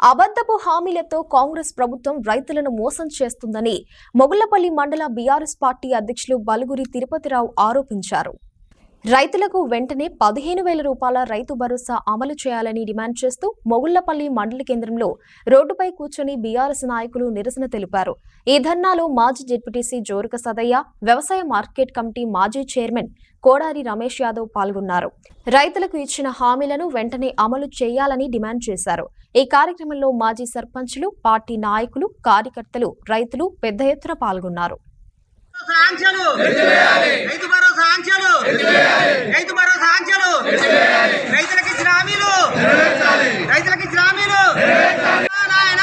అబద్ధపు హామీలతో కాంగ్రెస్ ప్రభుత్వం రైతులను మోసం చేస్తుందని మొగుళ్ళపల్లి మండల బీఆర్ఎస్ పార్టీ అధ్యక్షులు బలుగురి తిరుపతిరావు ఆరోపించారు. రైతులకు వెంటనే పదిహేను వేల రూపాయల రైతు భరోసా అమలు చేయాలని డిమాండ్ చేస్తూ మొగుళ్ళపల్లి మండల కేంద్రంలో రోడ్డుపై కూర్చొని బీఆర్ఎస్ నాయకులు నిరసన తెలిపారు. ఈ ధర్నాలో మాజీ జెడ్పీటీసీ జోరుక సదయ్య వ్యవసాయ మార్కెట్ కమిటీ మాజీ చైర్మన్ కోడారి రమేష్ యాదవ్ పాల్గొన్నారు. రైతులకు ఇచ్చిన హామీలను వెంటనే అమలు చేయాలని డిమాండ్ చేశారు. ఈ కార్యక్రమంలో మాజీ సర్పంచులు పార్టీ నాయకులు కార్యకర్తలు రైతులు పెద్ద ఎత్తున పాల్గొన్నారు. రైతులకు ఇచ్చిన హామీలు. రైతులకు ఇచ్చిన హామీలు. నాయన